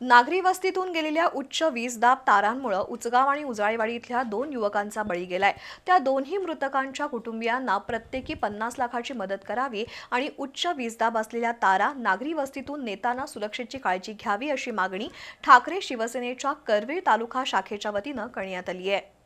नागरी वस्तीतून गेलेल्या उच्च वीजदाब तारांमुळं तारांमुळे उचगाव आणि उजाळेवाडी इथल्या दोन युवकांचा बळी गेलाय. त्या दोन्ही मृतकांच्या कुटुंबियांना प्रत्येकी पन्नास लाखाची मदत करावी आणि उच्च वीजदाब असलेल्या तारा नागरी वस्तीतून नेताना सुरक्षेची काळजी घ्यावी अशी मागणी ठाकरे शिवसेनेच्या करवीर तालुका शाखेच्या वतीनं करण्यात आली आहे.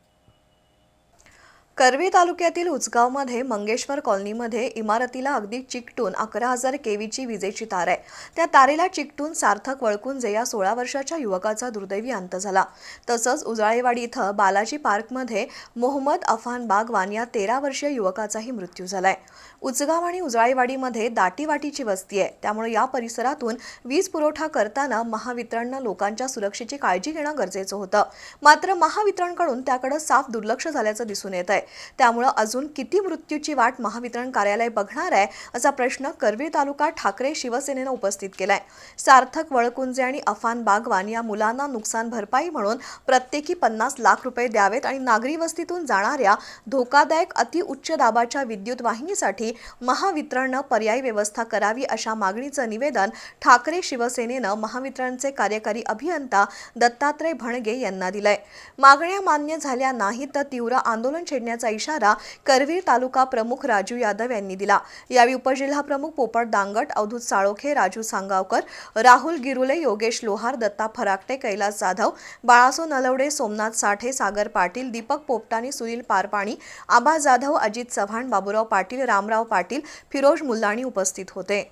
करवी तालुक्यातील उचगावमध्ये मंगेश्वर कॉलनीमध्ये इमारतीला अगदी चिकटून अकरा हजार केवीची विजेची तार आहे. त्या तारेला चिकटून सार्थक वळकुंजे या सोळा वर्षाच्या युवकाचा दुर्दैवी अंत झाला. तसंच उजाळेवाडी इथं बालाजी पार्कमध्ये मोहम्मद अफान बागवान या तेरा वर्षीय युवकाचाही मृत्यू झालाय. उचगाव आणि उजाळेवाडीमध्ये दाटीवाटीची वस्ती आहे. त्यामुळे या परिसरातून वीज पुरवठा करताना महावितरणनं लोकांच्या सुरक्षेची काळजी घेणं गरजेचं होतं. मात्र महावितरणकडून त्याकडे साफ दुर्लक्ष झाल्याचं दिसून येत आहे त्यामुळं अजून किती मृत्यूची वाट महावितरण कार्यालय बघणार आहे असा प्रश्न करवीर तालुका ठाकरे शिवसेनेनं उपस्थित केलाय. सार्थक वळकुंजे आणि अफान बागवान या मुलांना नुकसान भरपाई म्हणून प्रत्येकी पन्नास लाख रुपये द्यावेत आणि नागरी वस्तीतून जाणाऱ्या धोकादायक अतिउच्च दाबाच्या विद्युत वाहिनीसाठी महावितरणनं पर्यायी व्यवस्था करावी अशा मागणीचं निवेदन ठाकरे शिवसेनेनं महावितरणचे कार्यकारी अभियंता दत्तात्रय भणगे यांना दिलंय. मागण्या मान्य झाल्या नाहीत तर तीव्र आंदोलन करण्याचा इशारा करवीर तालुका प्रमुख राजू यादव यांनी दिला. यावेळी उपजिल्हा प्रमुख पोपट दांगट अवधूत साळोखे राजू सांगावकर राहुल गिरुले योगेश लोहार दत्ता फराकटे कैलास जाधव बाळासो नलवडे सोमनाथ साठे सागर पाटील दीपक पोपटानी सुनील पारपाणी आबा जाधव अजित चव्हाण बाबुराव पाटील रामराव पाटील फिरोज मुल्लाणी उपस्थित होते.